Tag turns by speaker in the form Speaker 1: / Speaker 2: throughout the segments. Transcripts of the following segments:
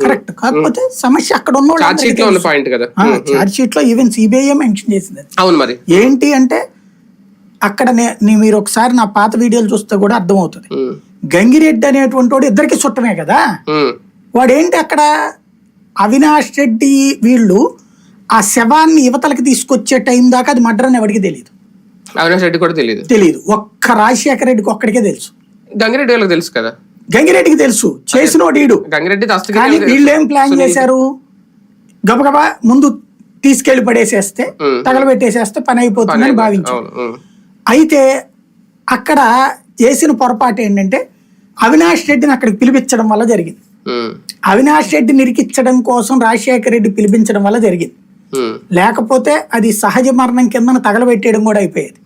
Speaker 1: Correct. కాకపోతే సమస్య అక్కడ ఉన్న
Speaker 2: చార్జ్
Speaker 1: షీట్లో ఈవెన్ సిబిఐ మెన్షన్ చేసింది.
Speaker 2: అవును మరి.
Speaker 1: ఏంటి అంటే అక్కడ మీరు ఒకసారి నా పాత వీడియోలు చూస్తే కూడా అర్థమవుతుంది. గంగిరెడ్డి అనేటువంటి వాడు ఇద్దరికి చుట్టమే కదా?
Speaker 2: ఉమ్,
Speaker 1: వాడు ఏంటి అక్కడ? అవినాష్ రెడ్డి వీళ్ళు ఆ శవాన్ని యువతలకి తీసుకొచ్చే టైం దాకా అది మర్డర్ అని ఎవరికి తెలియదు
Speaker 2: అవినాష్ రెడ్డి కూడా తెలియదు
Speaker 1: తెలియదు ఒక్క రాజశేఖర రెడ్డికి ఒక్కడికే తెలుసు.
Speaker 2: గంగిరెడ్డి వాళ్ళకి తెలుసు కదా?
Speaker 1: గంగిరెడ్డికి తెలుసు. చేసిన వీడు కానీ వీళ్ళు. ఏం ప్లాన్ చేశారు? గబగబా ముందు తీసుకెళ్ళి పడేసేస్తే. తగలబెట్టేసేస్తే పని అయిపోతుందని. భావించారు.
Speaker 2: ఉమ్,
Speaker 1: అయితే అక్కడ చేసిన పొరపాటు ఏంటంటే అవినాష్ రెడ్డిని అక్కడికి పిలిపించడం వల్ల జరిగింది. అవినాష్ రెడ్డి నిరికించడం కోసం రాజశేఖర రెడ్డి పిలిపించడం వల్ల జరిగింది. లేకపోతే అది సహజ మరణం కిందన తగలబెట్టేయడం కూడా అయిపోయేది.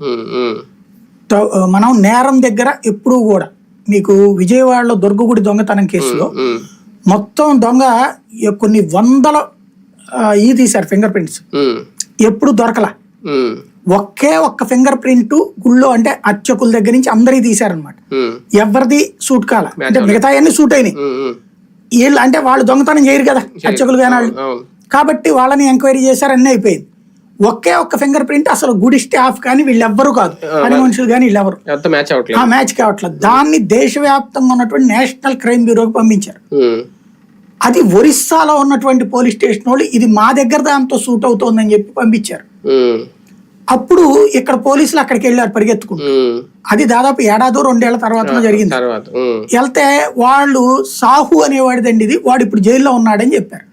Speaker 1: మనం నేరం దగ్గర ఎప్పుడూ కూడా మీకు విజయవాడలో దుర్గగుడి దొంగతనం కేసులో మొత్తం దొంగ కొన్ని వందల ఈ తీశారు ఫింగర్ ప్రింట్స్. ఎప్పుడు దొరకల. ఒకే ఒక్క ఫింగర్ ప్రింట్ గుళ్ళో అంటే అర్చకుల దగ్గర నుంచి అందరికీ తీశారనమాట ఎవరిది? సూట్ కాల. అంటే మిగతా అన్ని సూట్ అయినాయి. వీళ్ళు అంటే వాళ్ళు దొంగతనం చేయరు కదా అర్చకులు కానీ వాళ్ళు. కాబట్టి వాళ్ళని ఎంక్వైరీ చేశారు అన్నీ అయిపోయింది. ఒకే ఒక్క ఫింగర్ ప్రింట్ అసలు గుడి స్టాఫ్ కానీ వీళ్ళెవ్వరు కాదు. పని మనుషులు కానీ వీళ్ళెవరు
Speaker 2: మ్యాచ్
Speaker 1: ఆ మ్యాచ్ కావట్లేదు దాన్ని దేశవ్యాప్తంగా ఉన్నటువంటి నేషనల్ క్రైమ్ బ్యూరోకి పంపించారు. అది ఒరిస్సాలో ఉన్నటువంటి పోలీస్ స్టేషన్ వాళ్ళు ఇది మా దగ్గర దాంతో సూట్ అవుతోందని చెప్పి పంపించారు. అప్పుడు ఇక్కడ పోలీసులు అక్కడికి వెళ్ళారు పరిగెత్తుకుంటూ. అది దాదాపు ఏడాదో రెండేళ్ళ తర్వాత జరిగింది వెళ్తే వాళ్ళు సాహు అనేవాడిదండి ఇది. వాడు ఇప్పుడు జైల్లో ఉన్నాడని చెప్పారు.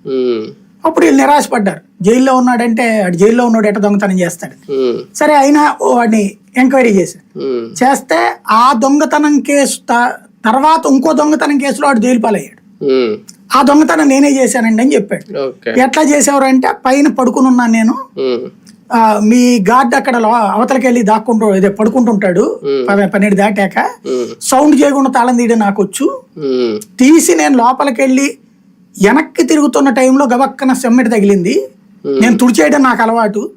Speaker 1: అప్పుడు వీళ్ళు నిరాశపడ్డారు. జైల్లో ఉన్నాడంటే వాడు జైల్లో ఉన్నాడు ఎట్ట దొంగతనం చేస్తాడు. సరే అయినా వాడిని ఎంక్వైరీ చేశారు చేస్తే ఆ దొంగతనం కేసు తర్వాత ఇంకో దొంగతనం కేసులో వాడు జైలు పాలయ్యాడు. ఆ దొంగతనం నేనే చేశానండి అని చెప్పాడు. ఎట్లా చేసేవారు అంటే పైన పడుకుని ఉన్నాను నేను. మీ గార్డ్ అక్కడ అవతలకి వెళ్ళి దాక్కుంటూ ఇదే పడుకుంటుంటాడు. పన్నెండు దాటాక. సౌండ్ చేయకుండా తాళం తీయడం నాకు వచ్చు. తీసి నేను లోపలికి వెళ్ళి వెనక్కి తిరుగుతున్న టైంలో గబక్కన సెమ్మెట తగిలింది. నేను తుడిచేయడం నాకు అలవాటు.